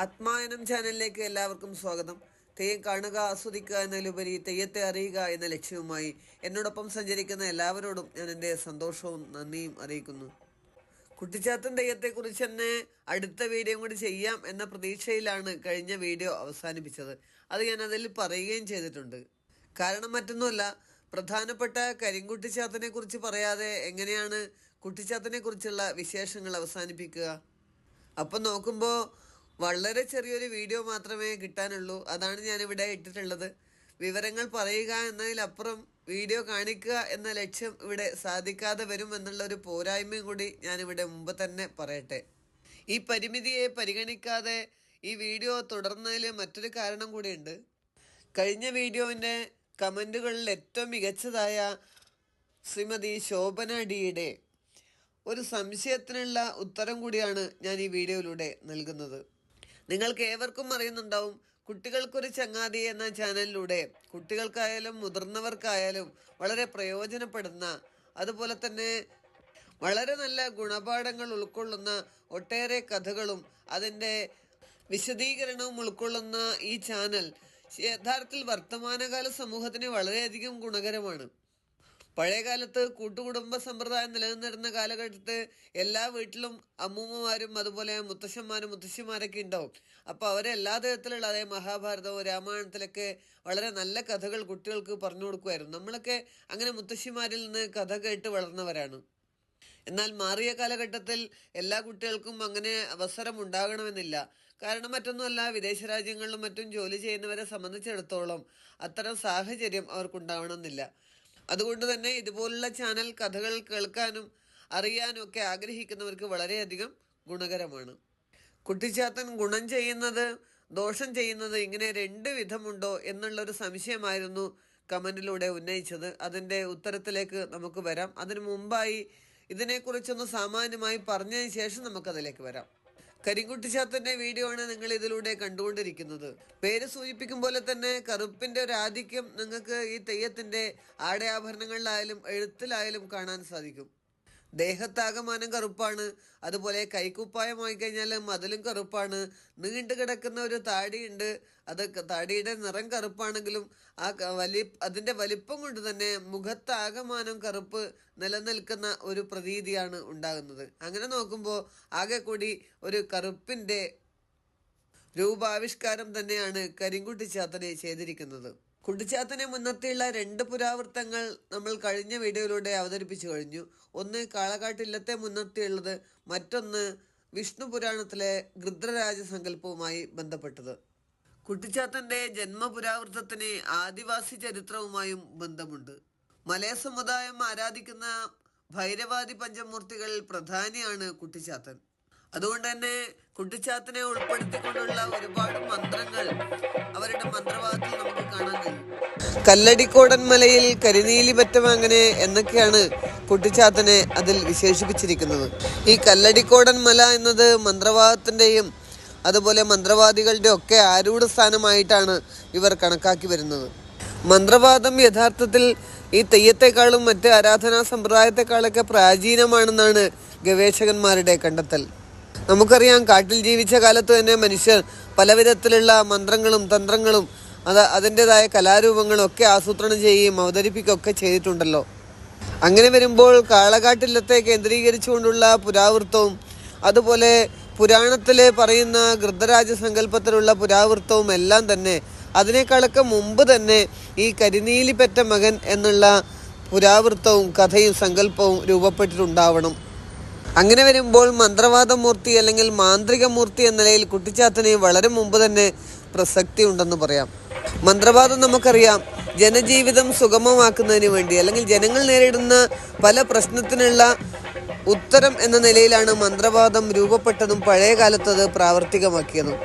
ആത്മായനം ചാനലിലേക്ക് എല്ലാവർക്കും സ്വാഗതം. തെയ്യം കാണുക ആസ്വദിക്കുക എന്നതിലുപരി തെയ്യത്തെ അറിയുക എന്ന ലക്ഷ്യവുമായി എന്നോടൊപ്പം സഞ്ചരിക്കുന്ന എല്ലാവരോടും ഞാൻ എന്റെ സന്തോഷവും നന്ദിയും അറിയിക്കുന്നു. കുട്ടിച്ചാത്തൻ തെയ്യത്തെക്കുറിച്ച് തന്നെ അടുത്ത വീഡിയോ കൂടി ചെയ്യാം എന്ന പ്രതീക്ഷയിലാണ് കഴിഞ്ഞ വീഡിയോ അവസാനിപ്പിച്ചത്. അത് ഞാൻ അതിൽ പറയുകയും ചെയ്തിട്ടുണ്ട്. കാരണം മറ്റൊന്നുമല്ല പ്രധാനപ്പെട്ട കരിങ്കുട്ടിച്ചാത്തനെ കുറിച്ച് പറയാതെ എങ്ങനെയാണ് കുട്ടിച്ചാത്തനെ കുറിച്ചുള്ള വിശേഷങ്ങൾ അവസാനിപ്പിക്കുക? അപ്പം നോക്കുമ്പോൾ വളരെ ചെറിയൊരു വീഡിയോ മാത്രമേ കിട്ടാനുള്ളൂ. അതാണ് ഞാനിവിടെ ഇട്ടിട്ടുള്ളത്. വിവരങ്ങൾ പറയുക എന്നതിലപ്പുറം വീഡിയോ കാണിക്കുക എന്ന ലക്ഷ്യം ഇവിടെ സാധിക്കാതെ വരും എന്നുള്ള ഒരു പോരായ്മയും കൂടി ഞാനിവിടെ മുമ്പ് തന്നെ പറയട്ടെ. ഈ പരിമിതിയെ പരിഗണിക്കാതെ ഈ വീഡിയോ തുടർന്നതിൽ മറ്റൊരു കാരണം കൂടിയുണ്ട്. കഴിഞ്ഞ വീഡിയോവിന്റെ കമന്റുകളിൽ ഏറ്റവും മികച്ചതായ ശ്രീമതി ശോഭന ഡിയുടെ ഒരു സംശയത്തിനുള്ള ഉത്തരം കൂടിയാണ് ഞാൻ ഈ വീഡിയോയിലൂടെ നൽകുന്നത്. നിങ്ങൾക്ക് ഏവർക്കും അറിയുന്നുണ്ടാവും. കുട്ടികൾക്കൊരു ചങ്ങാതി എന്ന ചാനലിലൂടെ കുട്ടികൾക്കായാലും മുതിർന്നവർക്കായാലും വളരെ പ്രയോജനപ്പെടുന്ന അതുപോലെ തന്നെ വളരെ നല്ല ഗുണപാഠങ്ങൾ ഉൾക്കൊള്ളുന്ന ഒട്ടേറെ കഥകളും അതിന്റെ വിശദീകരണവും ഉൾക്കൊള്ളുന്ന ഈ ചാനൽ യഥാർത്ഥത്തിൽ വർത്തമാനകാല സമൂഹത്തിന് വളരെയധികം ഗുണകരമാണ്. പഴയകാലത്ത് കൂട്ടുകുടുംബ സമ്പ്രദായം നിലനിന്നിരുന്ന കാലഘട്ടത്ത് എല്ലാ വീട്ടിലും അമ്മൂമ്മമാരും അതുപോലെ മുത്തശ്ശന്മാരും മുത്തശ്ശിമാരൊക്കെ ഉണ്ടാവും. അപ്പോൾ അവരെ എല്ലാ തരത്തിലുള്ള അതേ മഹാഭാരതവും രാമായണത്തിലൊക്കെ വളരെ നല്ല കഥകൾ കുട്ടികൾക്ക് പറഞ്ഞു കൊടുക്കുമായിരുന്നു. നമ്മളൊക്കെ അങ്ങനെ മുത്തശ്ശിമാരിൽ നിന്ന് കഥ കേട്ട് വളർന്നവരാണ്. എന്നാൽ മാറിയ കാലഘട്ടത്തിൽ എല്ലാ കുട്ടികൾക്കും അങ്ങനെ അവസരം ഉണ്ടാകണമെന്നില്ല. കാരണം മറ്റൊന്നുമല്ല വിദേശ രാജ്യങ്ങളിലും മറ്റും ജോലി ചെയ്യുന്നവരെ സംബന്ധിച്ചിടത്തോളം അത്തരം സാഹചര്യം അവർക്കുണ്ടാവണമെന്നില്ല. അതുകൊണ്ട് തന്നെ ഇതുപോലുള്ള ചാനൽ കഥകൾ കേൾക്കാനും അറിയാനും ഒക്കെ ആഗ്രഹിക്കുന്നവർക്ക് വളരെയധികം ഗുണകരമാണ്. കുട്ടിച്ചാത്തൻ ഗുണം ചെയ്യുന്നത് ദോഷം ചെയ്യുന്നത് ഇങ്ങനെ രണ്ട് വിധമുണ്ടോ എന്നുള്ളൊരു സംശയമായിരുന്നു കമന്റിലൂടെ ഉന്നയിച്ചത്. അതിന്റെ ഉത്തരത്തിലേക്ക് നമുക്ക് വരാം. അതിനു മുമ്പായി ഇതിനെക്കുറിച്ചൊന്ന് സാമാന്യമായി പറഞ്ഞതിന് ശേഷം നമുക്കതിലേക്ക് വരാം. കരിങ്കുട്ടിച്ചാത്തന്റെ വീഡിയോ ആണ് നിങ്ങൾ ഇതിലൂടെ കണ്ടുകൊണ്ടിരിക്കുന്നത്. പേര് സൂചിപ്പിക്കും പോലെ തന്നെ കറുപ്പിന്റെ ഒരു ആധിക്യം നിങ്ങൾക്ക് ഈ തെയ്യത്തിന്റെ ആടയാഭരണങ്ങളിലായാലും എഴുത്തിലായാലും കാണാൻ സാധിക്കും. ദേഹത്താകമാനം കറുപ്പാണ്. അതുപോലെ കൈക്കുപ്പായമായി കഴിഞ്ഞാൽ മതിലും കറുപ്പാണ്. നീണ്ടു കിടക്കുന്ന ഒരു താടിയുണ്ട്. അത് താടിയുടെ നിറം കറുപ്പാണെങ്കിലും ആ വലി അതിന്റെ വലിപ്പം കൊണ്ട് തന്നെ മുഖത്താകമാനം കറുപ്പ് നിലനിൽക്കുന്ന ഒരു പ്രതീതിയാണ് ഉണ്ടാകുന്നത്. അങ്ങനെ നോക്കുമ്പോൾ ആകെ കൂടി ഒരു കറുപ്പിന്റെ രൂപാവിഷ്കാരം തന്നെയാണ് കരിങ്കുട്ടിച്ചാത്തനെ ചെയ്തിരിക്കുന്നത്. കുട്ടിച്ചാത്തനെ മുന്നത്തെയുള്ള രണ്ട് പുരാവൃത്തങ്ങൾ നമ്മൾ കഴിഞ്ഞ വീഡിയോയിലൂടെ അവതരിപ്പിച്ചു കഴിഞ്ഞു. ഒന്ന് കാളകാട്ടില്ലത്തെ മുന്നത്തെയുള്ളത് മറ്റൊന്ന് വിഷ്ണു പുരാണത്തിലെ ഗൃദ്രരാജ സങ്കല്പവുമായി ബന്ധപ്പെട്ടത്. കുട്ടിച്ചാത്തന്റെ ജന്മപുരാവൃത്തത്തിന് ആദിവാസി ചരിത്രവുമായും ബന്ധമുണ്ട്. മലയ സമുദായം ആരാധിക്കുന്ന ഭൈരവാദി പഞ്ചമൂർത്തികളിൽ പ്രധാനിയാണ് കുട്ടിച്ചാത്തൻ അതുകൊണ്ട് തന്നെ കുട്ടിച്ചാത്തിനെ ഉൾപ്പെടുത്തിക്കൊണ്ടുള്ള ഒരുപാട് മന്ത്രങ്ങൾ അവരുടെ മന്ത്രവാദത്തിൽ നമുക്ക് കാണാൻ കഴിയും. കല്ലടിക്കോടൻ മലയിൽ കരിനീലി പറ്റം അങ്ങനെ എന്നൊക്കെയാണ് കുട്ടിച്ചാത്തനെ അതിൽ വിശേഷിപ്പിച്ചിരിക്കുന്നത്. ഈ കല്ലടിക്കോടൻ മല എന്നത് മന്ത്രവാദത്തിന്റെയും അതുപോലെ മന്ത്രവാദികളുടെ ഒക്കെ ആരൂഢ സ്ഥാനമായിട്ടാണ് ഇവർ കണക്കാക്കി വരുന്നത്. മന്ത്രവാദം യഥാർത്ഥത്തിൽ ഈ തെയ്യത്തെക്കാളും മറ്റ് ആരാധനാ സമ്പ്രദായത്തെക്കാളൊക്കെ പ്രാചീനമാണെന്നാണ് ഗവേഷകന്മാരുടെ കണ്ടെത്തൽ. നമുക്കറിയാം കാട്ടിൽ ജീവിച്ച കാലത്ത് തന്നെ മനുഷ്യർ പലവിധത്തിലുള്ള മന്ത്രങ്ങളും തന്ത്രങ്ങളും അത് അതിന്റെതായ കലാരൂപങ്ങളും ഒക്കെ ആസൂത്രണം ചെയ്യുകയും അവതരിപ്പിക്കുകയൊക്കെ ചെയ്തിട്ടുണ്ടല്ലോ. അങ്ങനെ വരുമ്പോൾ കാളകാട്ടിലത്തെ കേന്ദ്രീകരിച്ചുകൊണ്ടുള്ള പുരാവൃത്തവും അതുപോലെ പുരാണത്തിൽ പറയുന്ന ഗൃദ്ധരാജ സങ്കല്പത്തിലുള്ള പുരാവൃത്തവും എല്ലാം തന്നെ അതിനേക്കാളൊക്കെ മുമ്പ് തന്നെ ഈ കരിനീലിപ്പറ്റ മകൻ എന്നുള്ള പുരാവൃത്തവും കഥയും സങ്കല്പവും രൂപപ്പെട്ടിട്ടുണ്ടാവണം. അങ്ങനെ വരുമ്പോൾ മന്ത്രവാദ മൂർത്തി അല്ലെങ്കിൽ മാന്ത്രിക മൂർത്തി എന്ന നിലയിൽ കുട്ടിച്ചാത്തന് വളരെ മുമ്പ് തന്നെ പ്രസക്തി ഉണ്ടെന്ന് പറയാം. മന്ത്രവാദം നമുക്കറിയാം. ജനജീവിതം സുഗമമാക്കുന്നതിന് വേണ്ടി അല്ലെങ്കിൽ ജനങ്ങൾ നേരിടുന്ന പല പ്രശ്നത്തിനുള്ള ഉത്തരം എന്ന നിലയിലാണ് മന്ത്രവാദം രൂപപ്പെട്ടതും പഴയ കാലത്ത് അത് പ്രാവർത്തികമാക്കിയതും.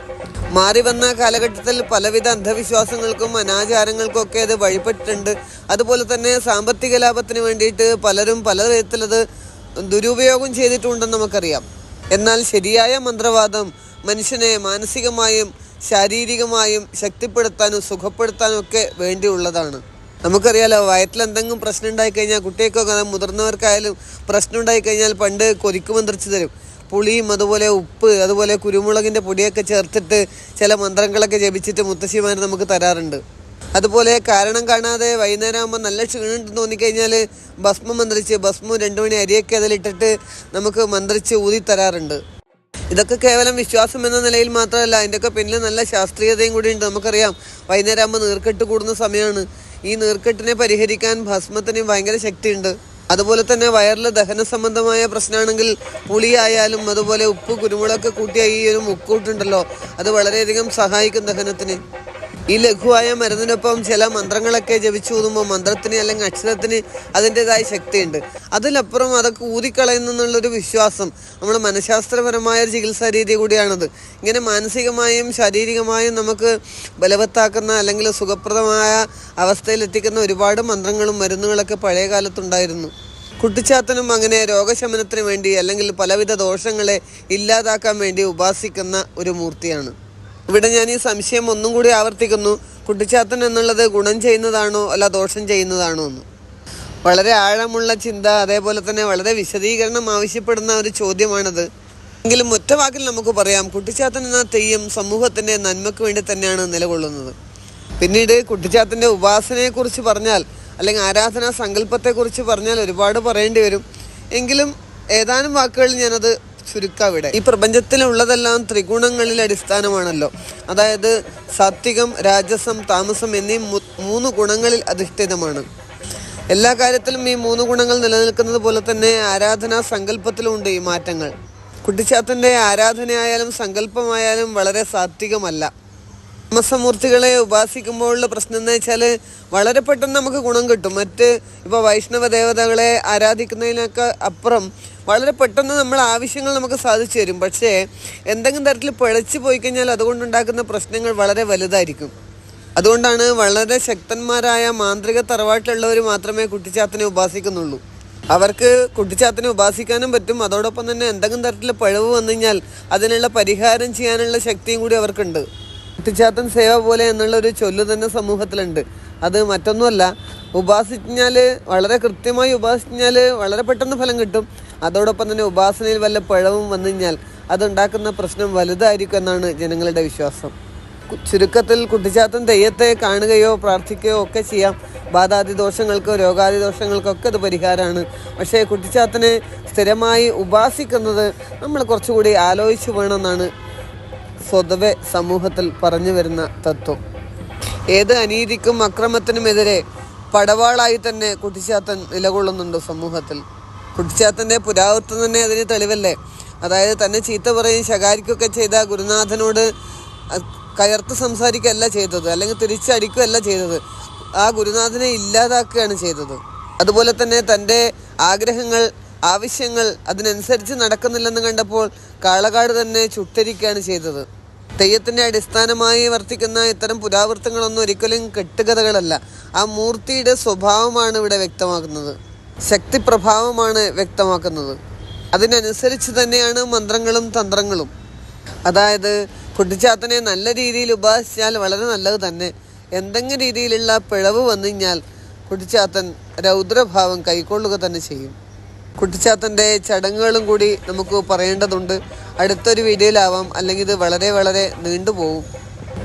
മാറി വന്ന കാലഘട്ടത്തിൽ പലവിധ അന്ധവിശ്വാസങ്ങൾക്കും അനാചാരങ്ങൾക്കും ഒക്കെ അത് വഴിപ്പെട്ടിട്ടുണ്ട് അതുപോലെ തന്നെ സാമ്പത്തിക ലാഭത്തിന് വേണ്ടിയിട്ട് പലരും പല വിധത്തിലത് ദുരുപയോഗം ചെയ്തിട്ടുണ്ടെന്ന് നമുക്കറിയാം. എന്നാൽ ശരിയായ മന്ത്രവാദം മനുഷ്യനെ മാനസികമായും ശാരീരികമായും ശക്തിപ്പെടുത്താനും സുഖപ്പെടുത്താനും ഒക്കെ വേണ്ടിയുള്ളതാണ്. നമുക്കറിയാലോ വയറ്റിൽ എന്തെങ്കിലും പ്രശ്നം ഉണ്ടായി കഴിഞ്ഞാൽ കുട്ടികൾക്കൊക്കെ മുതിർന്നവർക്കായാലും പ്രശ്നം ഉണ്ടായി കഴിഞ്ഞാൽ പണ്ട് കൊതിക്കുമന്ത്രിച്ച് തരും. പുളിയും അതുപോലെ ഉപ്പ് അതുപോലെ കുരുമുളകിന്റെ പൊടിയൊക്കെ ചേർത്തിട്ട് ചില മന്ത്രങ്ങളൊക്കെ ജപിച്ചിട്ട് മുത്തശ്ശിമാർ നമുക്ക് തരാറുണ്ട്. അതുപോലെ കാരണം കാണാതെ വൈകുന്നേരം ആകുമ്പോൾ നല്ല ക്ഷീണം തോന്നിക്കഴിഞ്ഞാൽ ഭസ്മം മന്ത്രിച്ച് ഭസ്മം രണ്ടു മണി അരിയൊക്കെ അതിലിട്ടിട്ട് നമുക്ക് മന്ത്രിച്ച് ഊതി തരാറുണ്ട്. ഇതൊക്കെ കേവലം വിശ്വാസം എന്ന നിലയിൽ മാത്രമല്ല അതിന്റെയൊക്കെ പിന്നിൽ നല്ല ശാസ്ത്രീയതയും കൂടിയുണ്ട് നമുക്കറിയാം വൈകുന്നേരം ആകുമ്പോൾ നീർക്കെട്ട് കൂടുന്ന സമയമാണ്. ഈ നീർക്കെട്ടിനെ പരിഹരിക്കാൻ ഭസ്മത്തിന് ഭയങ്കര ശക്തിയുണ്ട്. അതുപോലെ തന്നെ വയറിൽ ദഹന സംബന്ധമായ പ്രശ്നമാണെങ്കിൽ പുളിയായാലും അതുപോലെ ഉപ്പ് കുരുമുളക് കൂട്ടിയ ഈ ഒരു മുക്കൂട്ടുണ്ടല്ലോ അത് വളരെയധികം സഹായിക്കും ദഹനത്തിന്. ഈ ലഘുവായ മരുന്നിനൊപ്പം ചില മന്ത്രങ്ങളൊക്കെ ജപിച്ചു ഊതുമ്പോൾ മന്ത്രത്തിന് അല്ലെങ്കിൽ അക്ഷരത്തിന് അതിന്റെതായ ശക്തിയുണ്ട്. അതിലപ്പുറം അതൊക്കെ ഊതിക്കളയുന്നു എന്നുള്ളൊരു വിശ്വാസം നമ്മൾ മനഃശാസ്ത്രപരമായ ഒരു ചികിത്സാ രീതി കൂടിയാണത്. ഇങ്ങനെ മാനസികമായും ശാരീരികമായും നമുക്ക് ബലവത്താക്കുന്ന അല്ലെങ്കിൽ സുഖപ്രദമായ അവസ്ഥയിലെത്തിക്കുന്ന ഒരുപാട് മന്ത്രങ്ങളും മരുന്നുകളൊക്കെ പഴയ കാലത്തുണ്ടായിരുന്നു. കുട്ടിച്ചാത്തനും അങ്ങനെ രോഗശമനത്തിന് വേണ്ടി അല്ലെങ്കിൽ പലവിധ ദോഷങ്ങളെ ഇല്ലാതാക്കാൻ വേണ്ടി ഉപാസിക്കുന്ന ഒരു മൂർത്തിയാണ്. ഇവിടെ ഞാൻ ഈ സംശയം ഒന്നും കൂടി ആവർത്തിക്കുന്നു. കുട്ടിച്ചാത്തൻ എന്നുള്ളത് ഗുണം ചെയ്യുന്നതാണോ അല്ല ദോഷം ചെയ്യുന്നതാണോ എന്ന്. വളരെ ആഴമുള്ള ചിന്ത അതേപോലെ തന്നെ വളരെ വിശദീകരണം ആവശ്യപ്പെടുന്ന ഒരു ചോദ്യമാണത്. എങ്കിലും ഒറ്റ വാക്കിൽ നമുക്ക് പറയാം കുട്ടിച്ചാത്തൻ എന്ന തെയ്യം സമൂഹത്തിന്റെ നന്മയ്ക്ക് വേണ്ടി തന്നെയാണ് നിലകൊള്ളുന്നത്. പിന്നീട് കുട്ടിച്ചാത്തന്റെ ഉപാസനയെക്കുറിച്ച് പറഞ്ഞാൽ അല്ലെങ്കിൽ ആരാധനാ സങ്കല്പത്തെക്കുറിച്ച് പറഞ്ഞാൽ ഒരുപാട് പറയേണ്ടി വരും. എങ്കിലും ഏതാനും വാക്കുകളിൽ ഞാനത് ചുരുക്കാം ഇവിടെ ഈ പ്രപഞ്ചത്തിലുള്ളതെല്ലാം ത്രിഗുണങ്ങളിൽ അടിസ്ഥാനമാണല്ലോ. അതായത് സാത്വികം രാജസം താമസം എന്നീ മൂന്ന് ഗുണങ്ങളിൽ അധിഷ്ഠിതമാണ്. എല്ലാ കാര്യത്തിലും ഈ മൂന്ന് ഗുണങ്ങൾ നിലനിൽക്കുന്നത് പോലെ തന്നെ ആരാധനാ സങ്കല്പത്തിലുമുണ്ട് ഈ മാറ്റങ്ങൾ. കുട്ടിച്ചാത്തന്റെ ആരാധനയായാലും സങ്കല്പമായാലും വളരെ സാത്വികമല്ല. ബ്രഹ്മസമൂർത്തികളെ ഉപാസിക്കുമ്പോഴുള്ള പ്രശ്നം എന്ന് വെച്ചാൽ വളരെ പെട്ടെന്ന് നമുക്ക് ഗുണം കിട്ടും. മറ്റ് ഇപ്പോൾ വൈഷ്ണവ ദേവതകളെ ആരാധിക്കുന്നതിനൊക്കെ അപ്പുറം വളരെ പെട്ടെന്ന് നമ്മൾ ആവശ്യങ്ങൾ നമുക്ക് സാധിച്ചു തരും. പക്ഷേ എന്തെങ്കിലും തരത്തിൽ പിഴച്ചു പോയി കഴിഞ്ഞാൽ അതുകൊണ്ടുണ്ടാക്കുന്ന പ്രശ്നങ്ങൾ വളരെ വലുതായിരിക്കും. അതുകൊണ്ടാണ് വളരെ ശക്തന്മാരായ മാന്ത്രിക തറവാട്ടിലുള്ളവർ മാത്രമേ കുട്ടിച്ചാത്തനെ ഉപാസിക്കുന്നുള്ളൂ. അവർക്ക് കുട്ടിച്ചാത്തനെ ഉപാസിക്കാനും പറ്റും. അതോടൊപ്പം തന്നെ എന്തെങ്കിലും തരത്തിൽ പിഴവ് വന്നു കഴിഞ്ഞാൽ അതിനുള്ള പരിഹാരം ചെയ്യാനുള്ള ശക്തിയും കൂടി അവർക്കുണ്ട്. കുട്ടിച്ചാത്തൻ സേവ പോലെ എന്നുള്ള ഒരു ചൊല്ല് തന്നെ സമൂഹത്തിലുണ്ട്. അത് മറ്റൊന്നുമല്ല ഉപാസിച്ചാൽ വളരെ കൃത്യമായി ഉപാസിച്ചാൽ വളരെ പെട്ടെന്ന് ഫലം കിട്ടും. അതോടൊപ്പം തന്നെ ഉപാസനയിൽ വല്ല പിഴവും വന്നു കഴിഞ്ഞാൽ അതുണ്ടാക്കുന്ന പ്രശ്നം വലുതായിരിക്കും എന്നാണ് ജനങ്ങളുടെ വിശ്വാസം. ചുരുക്കത്തിൽ കുട്ടിച്ചാത്തൻ തെയ്യത്തെ കാണുകയോ പ്രാർത്ഥിക്കുകയോ ഒക്കെ ചെയ്യാം. ബാധാതി ദോഷങ്ങൾക്കോ രോഗാതി ദോഷങ്ങൾക്കൊക്കെ അത് പരിഹാരമാണ്. പക്ഷേ കുട്ടിച്ചാത്തനെ സ്ഥിരമായി ഉപാസിക്കുന്നത് നമ്മൾ കുറച്ചുകൂടി ആലോചിച്ച് വേണമെന്നാണ് സ്വതവേ സമൂഹത്തിൽ പറഞ്ഞു വരുന്ന തത്വം. ഏത് അനീതിക്കും അക്രമത്തിനുമെതിരെ പടവാളായി തന്നെ കുട്ടിച്ചാത്തൻ നിലകൊള്ളുന്നുണ്ട് സമൂഹത്തിൽ. കുട്ടിച്ചാത്തന്റെ പുരാവൃത്തം തന്നെ അതിന് തെളിവല്ലേ? അതായത് തന്നെ ചീത്ത പറയും ശകാരിക്കുകയൊക്കെ ചെയ്ത ഗുരുനാഥനോട് കയർത്ത് സംസാരിക്കുകയല്ല ചെയ്തത് അല്ലെങ്കിൽ തിരിച്ചടിക്കുകയല്ല ചെയ്തത്. ആ ഗുരുനാഥനെ ഇല്ലാതാക്കുകയാണ് ചെയ്തത്. അതുപോലെ തന്നെ തന്റെ ആഗ്രഹങ്ങൾ ആവശ്യങ്ങൾ അതിനനുസരിച്ച് നടക്കുന്നില്ലെന്ന് കണ്ടപ്പോൾ കാളകാട് തന്നെ ചുട്ടരിക്കുകയാണ് ചെയ്തത്. തെയ്യത്തിന്റെ അടിസ്ഥാനമായി വർത്തിക്കുന്ന ഇത്തരം പുരാവൃത്തങ്ങളൊന്നും ഒരിക്കലും കെട്ടുകഥകളല്ല. ആ മൂർത്തിയുടെ സ്വഭാവമാണ് ഇവിടെ വ്യക്തമാക്കുന്നത്. ശക്തി പ്രഭാവമാണ് വ്യക്തമാക്കുന്നത്. അതിനനുസരിച്ച് തന്നെയാണ് മന്ത്രങ്ങളും തന്ത്രങ്ങളും. അതായത് കുട്ടിച്ചാത്തനെ നല്ല രീതിയിൽ ഉപാസിച്ചാൽ വളരെ നല്ലത് തന്നെ. എന്തെങ്കിലും രീതിയിലുള്ള പിഴവ് വന്നു കഴിഞ്ഞാൽ കുട്ടിച്ചാത്തൻ രൗദ്രഭാവം കൈക്കൊള്ളുക തന്നെ ചെയ്യും. കുട്ടിച്ചാത്തന്റെ ചടങ്ങുകളും കൂടി നമുക്ക് പറയേണ്ടതുണ്ട്. അടുത്തൊരു വീഡിയോയിലാവാം. അല്ലെങ്കിൽ ഇത് വളരെ വളരെ നീണ്ടുപോകും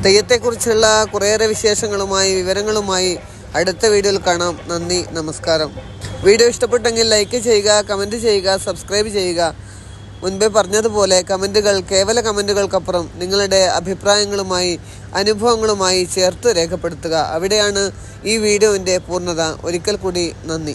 തെയ്യത്തെക്കുറിച്ചുള്ള കുറേയേറെ വിശേഷങ്ങളുമായി വിവരങ്ങളുമായി അടുത്ത വീഡിയോയിൽ കാണാം. നന്ദി നമസ്കാരം. വീഡിയോ ഇഷ്ടപ്പെട്ടെങ്കിൽ ലൈക്ക് ചെയ്യുക കമന്റ് ചെയ്യുക സബ്സ്ക്രൈബ് ചെയ്യുക. മുൻപേ പറഞ്ഞതുപോലെ കമന്റുകൾ കേവല കമന്റുകൾക്കപ്പുറം നിങ്ങളുടെ അഭിപ്രായങ്ങളുമായി അനുഭവങ്ങളുമായി ചേർത്ത് രേഖപ്പെടുത്തുക. അവിടെയാണ് ഈ വീഡിയോന്റെ പൂർണത. ഒരിക്കൽ കൂടി നന്ദി.